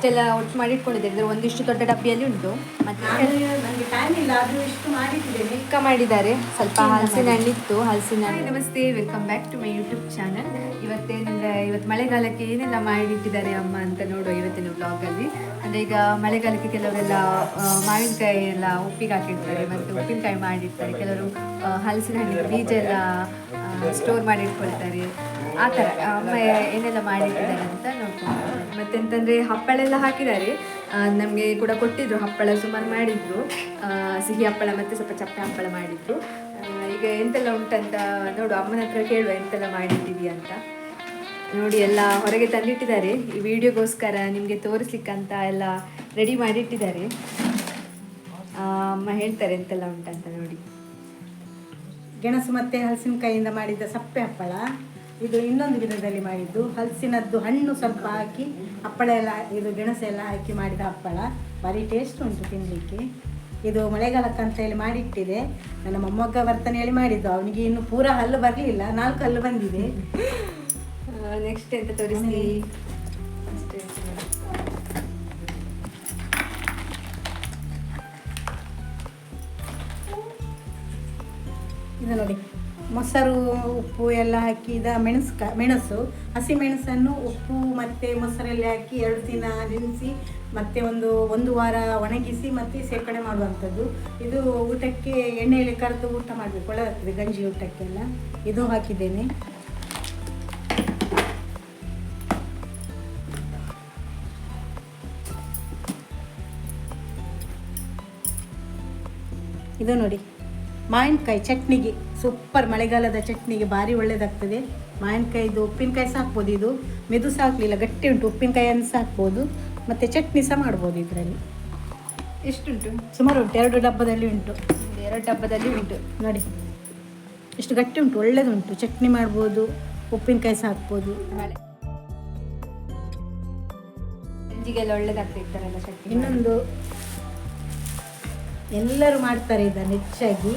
ಇಷ್ಟೆಲ್ಲ ಒಟ್ಟು ಮಾಡಿ ಇಟ್ಕೊಂಡಿದ್ದೇನೆ ಇದ್ರ ಒಂದಿಷ್ಟು ದೊಡ್ಡ ಡಬ್ಬಿಯಲ್ಲಿ ಉಂಟು. ಮತ್ತೆ ನನಗೆ ಟೈಮ್ ಇಲ್ಲ ಆದರೂ ಇಷ್ಟು ಮಾಡಿಟ್ಟಿದ್ದೇನೆ. ಚಿಕ್ಕ ಮಾಡಿದ್ದಾರೆ. ಸ್ವಲ್ಪ ಹಲಸಿನ ಹಣ್ಣಿತ್ತು. ಹಲಸಿನ ಹಣ್ಣು. ನಮಸ್ತೆ welcome back to my YouTube channel ಇವತ್ತೇನಿಂದ ಇವತ್ತು ಮಳೆಗಾಲಕ್ಕೆ ಏನೆಲ್ಲ ಮಾಡಿಟ್ಟಿದ್ದಾರೆ ಅಮ್ಮ ಅಂತ ನೋಡುವ ಇವತ್ತಿನ ಬ್ಲಾಗಲ್ಲಿ ಅಂದ್ರೆ ಈಗ ಮಳೆಗಾಲಕ್ಕೆ ಕೆಲವರೆಲ್ಲ ಮಾವಿನಕಾಯಿ ಎಲ್ಲ ಉಪ್ಪಿಗೆ ಹಾಕಿರ್ತಾರೆ ಮತ್ತು ಉಪ್ಪಿನಕಾಯಿ ಮಾಡಿರ್ತಾರೆ. ಕೆಲವರು ಹಲಸಿನ ಹಣ್ಣಿನ ಬೀಜ ಎಲ್ಲ ಸ್ಟೋರ್ ಮಾಡಿ ಇಟ್ಕೊಳ್ತಾರೆ ಆ ಥರ ಅಮ್ಮ ಏನೆಲ್ಲ ಮಾಡಿಟ್ಟಿದ್ದಾರೆ ಅಂತ ನೋಡ್ಕೊಂಡು ಮತ್ತೆಂತಂದರೆ ಹಪ್ಪಳ ಎಲ್ಲ ಹಾಕಿದ್ದಾರೆ ನಮಗೆ ಕೂಡ ಕೊಟ್ಟಿದ್ರು, ಹಪ್ಪಳ ಸುಮಾರು ಮಾಡಿದ್ರು. ಸಿಹಿ ಹಪ್ಪಳ ಮತ್ತು ಸ್ವಲ್ಪ ಚಪ್ಪೆ ಹಪ್ಪಳ ಮಾಡಿದ್ರು. ಈಗ ಎಂತೆಲ್ಲ ಉಂಟಂತ ನೋಡು, ಅಮ್ಮನ ಹತ್ರ ಕೇಳುವ ಎಂತೆಲ್ಲ ಮಾಡಿಟ್ಟಿದೀಯ ಅಂತ. ನೋಡಿ, ಎಲ್ಲ ಹೊರಗೆ ತಂದಿಟ್ಟಿದ್ದಾರೆ. ಈ ವಿಡಿಯೋಗೋಸ್ಕರ ನಿಮಗೆ ತೋರಿಸ್ಲಿಕ್ಕಂತ ಎಲ್ಲ ರೆಡಿ ಮಾಡಿಟ್ಟಿದ್ದಾರೆ. ಅಮ್ಮ ಹೇಳ್ತಾರೆ ಎಂತೆಲ್ಲ ಉಂಟಂತ ನೋಡಿ. ಗೆಣಸು ಮತ್ತು ಹಲಸಿನಕಾಯಿಯಿಂದ ಮಾಡಿದ ಸಪ್ಪೆ ಹಪ್ಪಳ. ಇದು ಇನ್ನೊಂದು ವಿಧದಲ್ಲಿ ಮಾಡಿದ್ದು. ಹಲಸಿನದ್ದು ಹಣ್ಣು ಸ್ವಲ್ಪ ಹಾಕಿ ಹಪ್ಪಳ ಎಲ್ಲ ಇದು ಗೆಣಸು ಎಲ್ಲ ಹಾಕಿ ಮಾಡಿದ ಹಪ್ಪಳ. ಭಾರಿ ಟೇಸ್ಟ್ ಉಂಟು ತಿನ್ನಲಿಕ್ಕೆ ಇದು ಮಳೆಗಾಲಕ್ಕಂತ ಹೇಳಿ ಮಾಡಿಟ್ಟಿದೆ. ನನ್ನ ಮೊಮ್ಮಗ ಬರ್ತಾನೆ ಹೇಳಿ ಮಾಡಿದ್ದು. ಅವನಿಗೆ ಇನ್ನು ಪೂರ ಹಲ್ಲು ಬರಲಿಲ್ಲ. ನಾಲ್ಕು ಹಲ್ಲು ಬಂದಿದೆ. ನೆಕ್ಸ್ಟ್ ಎಂತ ತೋರಿಸಿ ಇದು ನೋಡಿ. ಮೊಸರು, ಉಪ್ಪು ಎಲ್ಲ ಹಾಕಿದ ಮೆಣಸು ಮೆಣಸು, ಹಸಿ ಮೆಣಸನ್ನು ಉಪ್ಪು ಮತ್ತು ಮೊಸರಲ್ಲಿ ಹಾಕಿ ಎರಡು ದಿನ ನೆನೆಸಿ ಮತ್ತೆ ಒಂದು ಒಂದು ವಾರ ಒಣಗಿಸಿ ಮತ್ತೆ ಸೇರ್ಪಡೆ ಮಾಡುವಂಥದ್ದು. ಇದು ಊಟಕ್ಕೆ ಎಣ್ಣೆಯಲ್ಲಿ ಕರೆದು ಊಟ ಮಾಡಬೇಕು. ಒಳ್ಳೆದಾಗ್ತದೆ ಗಂಜಿ ಊಟಕ್ಕೆಲ್ಲ. ಇದು ಹಾಕಿದ್ದೇನೆ. ಇದು ನೋಡಿ. ಮಾವಿನಕಾಯಿ ಚಟ್ನಿಗೆ ಸೂಪರ್ ಮಳೆಗಾಲದ ಚಟ್ನಿಗೆ ಭಾರಿ ಒಳ್ಳೆಯದಾಗ್ತದೆ ಮಾವಿನಕಾಯಿದು ಉಪ್ಪಿನಕಾಯಿ ಸಹ ಹಾಕ್ಬೋದು ಇದು. ಮೆದು ಸಹ ಹಾಕಲಿಲ್ಲ ಗಟ್ಟಿ ಉಂಟು ಉಪ್ಪಿನಕಾಯಿಯನ್ನು ಸಹ ಹಾಕ್ಬೋದು ಮತ್ತು ಚಟ್ನಿ ಸಹ ಮಾಡ್ಬೋದು ಇದರಲ್ಲಿ. ಎಷ್ಟುಂಟು? ಸುಮಾರು ಉಂಟು ಎರಡು ಡಬ್ಬದಲ್ಲಿ ಉಂಟು. ಎರಡು ಡಬ್ಬದಲ್ಲಿ ಉಂಟು. ನೋಡಿ. ಎಷ್ಟು ಗಟ್ಟಿ ಉಂಟು ಒಳ್ಳೆಯದುಂಟು ಚಟ್ನಿ ಮಾಡ್ಬೋದು ಉಪ್ಪಿನಕಾಯಿ ಸಹ ಹಾಕ್ಬೋದು ಮಳೆ ಗಂಜಿಗೆಲ್ಲ ಒಳ್ಳೇದಾಗ್ತಿರ್ತಾರಲ್ಲ ಚಟ್ನಿ ಇನ್ನೊಂದು. ಎಲ್ಲರೂ ಮಾಡ್ತಾರೆ ಇದನ್ನು ಹೆಚ್ಚಾಗಿ.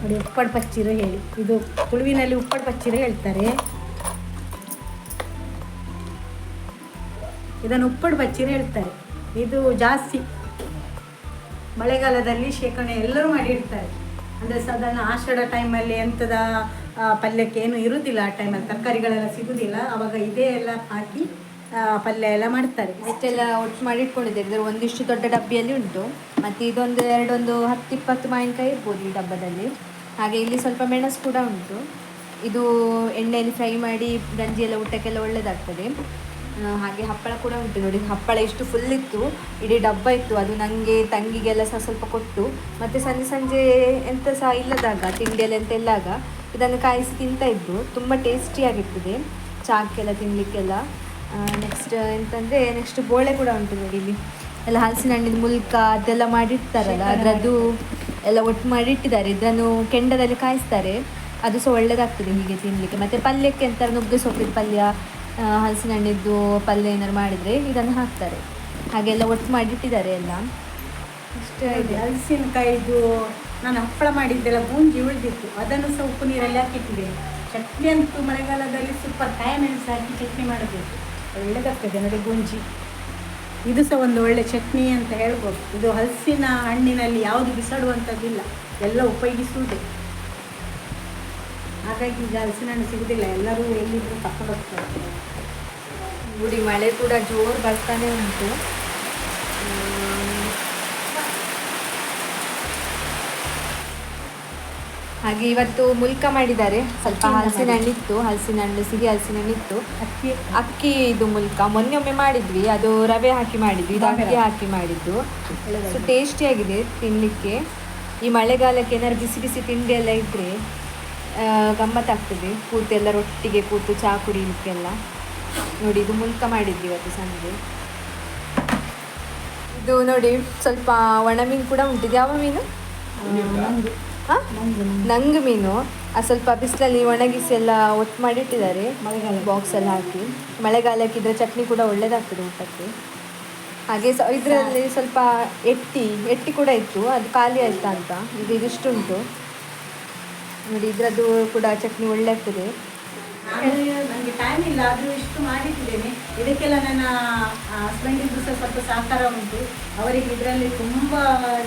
ನೋಡಿ, ಉಪ್ಪಡ್ ಪಚ್ಚಿರು ಹೇಳಿ. ಇದು ತುಳುವಿನಲ್ಲಿ ಉಪ್ಪಡ್ ಪಚ್ಚಿರು ಹೇಳ್ತಾರೆ. ಇದನ್ನು ಉಪ್ಪಡ್ ಪಚ್ಚಿರು ಹೇಳ್ತಾರೆ. ಇದು ಜಾಸ್ತಿ ಮಳೆಗಾಲದಲ್ಲಿ ಶೇಖರಣೆ ಎಲ್ಲರೂ ಮಾಡಿರ್ತಾರೆ. ಅಂದರೆ ಸಾಧಾರಣ ಆಷಾಢ ಟೈಮಲ್ಲಿ ಎಂಥದ ಪಲ್ಯಕ್ಕೆ ಏನು ಇರುವುದಿಲ್ಲ ಆ ಟೈಮಲ್ಲಿ ತರಕಾರಿಗಳೆಲ್ಲ ಸಿಗುವುದಿಲ್ಲ ಆವಾಗ ಇದೇ ಎಲ್ಲ ಹಾಕಿ ಪಲ್ಯ ಎಲ್ಲ ಮಾಡ್ತಾರೆ. ಇಷ್ಟೆಲ್ಲ ಒಟ್ಟು ಮಾಡಿ ಇಟ್ಕೊಂಡಿದ್ದೇವೆ ಇದ್ರ ಒಂದಿಷ್ಟು ದೊಡ್ಡ ಡಬ್ಬಿಯಲ್ಲಿ ಉಂಟು. ಮತ್ತು ಇದೊಂದು ಎರಡೊಂದು ಹತ್ತು ಇಪ್ಪತ್ತು ಮಾವಿನಕಾಯಿ ಇರ್ಬೋದು ಈ ಡಬ್ಬದಲ್ಲಿ. ಹಾಗೆ ಇಲ್ಲಿ ಸ್ವಲ್ಪ ಮೆಣಸು ಕೂಡ ಉಂಟು. ಇದು ಎಣ್ಣೆಯಲ್ಲಿ ಫ್ರೈ ಮಾಡಿ ಗಂಜಿ ಎಲ್ಲ ಊಟಕ್ಕೆಲ್ಲ ಒಳ್ಳೆಯದಾಗ್ತದೆ ಹಾಗೆ ಹಪ್ಪಳ ಕೂಡ ಉಂಟು ನೋಡಿ. ಹಪ್ಪಳ ಎಷ್ಟು ಫುಲ್ ಇತ್ತು. ಇಡೀ ಡಬ್ಬ ಇತ್ತು. ಅದು ನನಗೆ ತಂಗಿಗೆಲ್ಲ ಸಹ ಸ್ವಲ್ಪ ಕೊಟ್ಟು, ಮತ್ತು ಸಂಜೆ ಸಂಜೆ ಎಂತ ಸಹ ಇಲ್ಲದಾಗ, ತಿಂಡಿಯಲ್ಲಿ ಎಂತ ಇಲ್ಲಾಗ, ಇದನ್ನು ಕಾಯಿಸಿ ತಿಂತಾ ಇದ್ದು ತುಂಬ ಟೇಸ್ಟಿಯಾಗಿರ್ತದೆ ಚಾಕ್ಕೆಲ್ಲ ತಿನ್ನಲಿಕ್ಕೆಲ್ಲ ನೆಕ್ಸ್ಟ್ ಎಂತಂದರೆ ನೆಕ್ಸ್ಟ್ ಬೋಳೆ ಕೂಡ ಉಂಟು ನೋಡಿ ಇಲ್ಲಿ. ಎಲ್ಲ ಹಲಸಿನ ಹಣ್ಣಿನ ಮುಲ್ಕ ಅದೆಲ್ಲ ಮಾಡಿರ್ತಾರಲ್ಲ ಅದರದ್ದು ಎಲ್ಲ ಒಟ್ಟು ಮಾಡಿ ಇಟ್ಟಿದ್ದಾರೆ ಇದನ್ನು ಕೆಂಡದಲ್ಲಿ ಕಾಯಿಸ್ತಾರೆ. ಅದು ಸಹ ಒಳ್ಳೇದಾಗ್ತದೆ ಹೀಗೆ ತಿನ್ನಲಿಕ್ಕೆ ಮತ್ತು ಪಲ್ಯಕ್ಕೆ ಅಂತಾರೆ ನುಗ್ಗೆ ಸೊಪ್ಪಿನ ಪಲ್ಯ ಹಲಸಿನ ಹಣ್ಣಿದ್ದು ಪಲ್ಯ ಏನಾದ್ರು ಮಾಡಿದರೆ ಇದನ್ನು ಹಾಕ್ತಾರೆ. ಹಾಗೆಲ್ಲ ಒಟ್ಟು ಮಾಡಿಟ್ಟಿದ್ದಾರೆ ಎಲ್ಲ. ಇದೆ. ಹಲಸಿನಕಾಯಿದು ನಾನು ಹಪ್ಪಳ ಮಾಡಿದ್ದೆಲ್ಲ ಬೂಂಜಿ ಉಳಿದಿತ್ತು. ಅದನ್ನು ಸಹ ಉಪ್ಪು ನೀರಲ್ಲಿ ಹಾಕಿಟ್ಟಿದೆ ಚಟ್ನಿ ಅಂತೂ ಮಳೆಗಾಲದಲ್ಲಿ ಸೂಪರ್ ಕಾಯಿ ಮೆಣಸು ಹಾಕಿ ಚಟ್ನಿ ಮಾಡಬೇಕು. ಒಳ್ಳೆದಾಗ್ತದೆ ನೋಡಿ ಗುಂಜಿ. ಇದು ಸಹ ಒಂದು ಒಳ್ಳೆ ಚಟ್ನಿ ಅಂತ ಹೇಳ್ಬೋದು. ಇದು ಹಲಸಿನ ಹಣ್ಣಿನಲ್ಲಿ ಯಾವುದು ಬಿಸಾಡುವಂಥದ್ದಿಲ್ಲ ಎಲ್ಲ ಉಪಯೋಗಿಸುವುದೇ. ಹಾಗಾಗಿ ಈಗ ಹಲಸಿನ ಹಣ್ಣು ಸಿಗುವುದಿಲ್ಲ ಎಲ್ಲರೂ ಎಲ್ಲಿದ್ದರೂ ತಕೊಂಡು ಹೋಗ್ತಾರೆ ನೋಡಿ, ಮಳೆ ಕೂಡ ಜೋರು ಬರ್ತಾನೆ ಉಂಟು. ಹಾಗೆ ಇವತ್ತು ಮುಲ್ಕ ಮಾಡಿದ್ದಾರೆ. ಸ್ವಲ್ಪ ಹಲಸಿನ ಹಣ್ಣು ಇತ್ತು ಹಲಸಿನ ಹಣ್ಣು ಸಿಹಿ ಹಲಸಿನ ಹಣ್ಣಿತ್ತು ಅಕ್ಕಿ. ಅಕ್ಕಿ ಇದು ಮುಲ್ಕ. ಮೊನ್ನೆ ಒಮ್ಮೆ ಮಾಡಿದ್ವಿ. ಅದು ರವೆ ಹಾಕಿ ಮಾಡಿದ್ವಿ. ಇದು ಅಕ್ಕಿ ಹಾಕಿ ಮಾಡಿದ್ದು. ಸೊ ಟೇಸ್ಟಿ ಆಗಿದೆ ತಿನ್ನಲಿಕ್ಕೆ ಈ ಮಳೆಗಾಲಕ್ಕೆ ಏನಾದ್ರು ಬಿಸಿ ಬಿಸಿ ತಿಂಡಿ ಎಲ್ಲ ಇದ್ದರೆ ಗಮ್ಮತ್ತಾಗ್ತದೆ ಕೂತು ಎಲ್ಲರೊಟ್ಟಿಗೆ ಕೂತು ಚಹಾ ಕುಡಿಲಿಕ್ಕೆಲ್ಲ. ನೋಡಿ ಇದು ಮುಲ್ಕ ಮಾಡಿದ್ವಿ ಇವತ್ತು ಸಂಜೆ. ಇದು ನೋಡಿ ಸ್ವಲ್ಪ ಒಣ ಮೀನು ಕೂಡ ಉಂಟು. ಯಾವ ಮೀನು? ಹಾಂ. ನಂಗು ಮೀನು. ಆ ಸ್ವಲ್ಪ ಬಿಸಿಲಲ್ಲಿ ಒಣಗಿಸಿ ಎಲ್ಲ ಒಟ್ಟು ಮಾಡಿಟ್ಟಿದ್ದಾರೆ. ಮಳೆಗಾಲ ಬಾಕ್ಸ್ ಎಲ್ಲ ಹಾಕಿ. ಮಳೆಗಾಲಕ್ಕೆ ಇದ್ರೆ ಚಟ್ನಿ ಕೂಡ ಒಳ್ಳೇದಾಗ್ತದೆ ಊಟಕ್ಕೆ. ಹಾಗೆ ಸ ಇದರಲ್ಲಿ ಸ್ವಲ್ಪ ಎಟ್ಟಿ ಎಟ್ಟಿ ಕೂಡ ಇತ್ತು. ಅದು ಖಾಲಿ ಆಯ್ತಾ ಅಂತ. ಇದು ಇದಿಷ್ಟುಂಟು. ನೋಡಿ ಇದರದ್ದು ಕೂಡ ಚಟ್ನಿ ಒಳ್ಳೆ ಆಗ್ತದೆ ನನಗೆ ಟೈಮ್ ಇಲ್ಲ, ಆದರೂ ಇಷ್ಟು ಮಾಡಿಟ್ಟಿದ್ದೇನೆ. ಇದಕ್ಕೆಲ್ಲ ನನ್ನ ಹಸ್ಬೆಂಡಿಂದು ಸಹ ಸ್ವಲ್ಪ ಸಹಕಾರ ಉಂಟು. ಅವರಿಗೆ ಇದರಲ್ಲಿ ತುಂಬ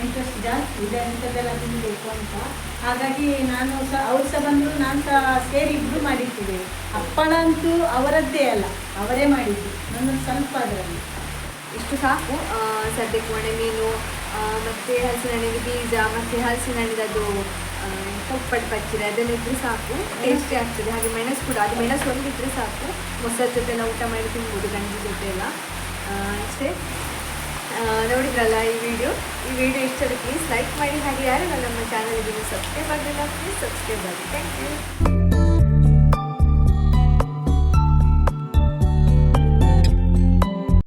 ಇಂಟ್ರೆಸ್ಟ್ ಜಾಸ್ತಿ ಇದೆ ಅಂಥದ್ದೆಲ್ಲ ತಿನ್ನಬೇಕು ಅಂತ. ಹಾಗಾಗಿ ನಾನು ಸಹ, ಅವ್ರು ಸಹ ಬಂದರು ನಾನು ಸಹ ಸೇರಿ ಇಬ್ಬರು ಮಾಡಿಟ್ಟಿದ್ದೇವೆ ಅಂತೂ ಅವರದ್ದೇ ಅಲ್ಲ, ಅವರೇ ಮಾಡಿದ್ದು. ನನ್ನದು ಸ್ವಲ್ಪ ಅದರಲ್ಲಿ. ಇಷ್ಟು ಸಾಕು. ಸದ್ಯಕ್ಕೆ ಒಣ ಮೀನು ಮತ್ತು ಹಣ್ಣಿಗೆ ಬೀಜ, ಮತ್ತು ಹಲಸಿನ ಹಣ್ಣಿನದು ಪಚ್ಚಿರಿ ಅದೆಲ್ಲ ಸಾಕು. ಟೇಸ್ಟಿ ಆಗ್ತದೆ. ಹಾಗೆ ಮೆಣಸು ಕೂಡ, ಅದು ಮೆಣಸು ಒಂದು ಇದ್ರೆ ಸಾಕು. ಮೊಸರು ಜೊತೆ ಎಲ್ಲ ಊಟ ಮಾಡಿ ತಿನ್ಬೋದು, ಗಂಜಿ ಜೊತೆ ಎಲ್ಲ ಅಷ್ಟೇ. ನೋಡಿದ್ರಲ್ಲ ಈ ವಿಡಿಯೋ ಈ ವಿಡಿಯೋ ಇಷ್ಟ ಪ್ಲೀಸ್ ಲೈಕ್ ಮಾಡಿ. ಹಾಗೆ ಯಾರೆಲ್ಲ ನಮ್ಮ ಚಾನಲ್ಗೆ ಸಬ್ಸ್ಕ್ರೈಬ್ ಆಗಲಿಲ್ಲ ಪ್ಲೀಸ್ ಸಬ್ಸ್ಕ್ರೈಬ್ ಆಗಿ ಥ್ಯಾಂಕ್ ಯು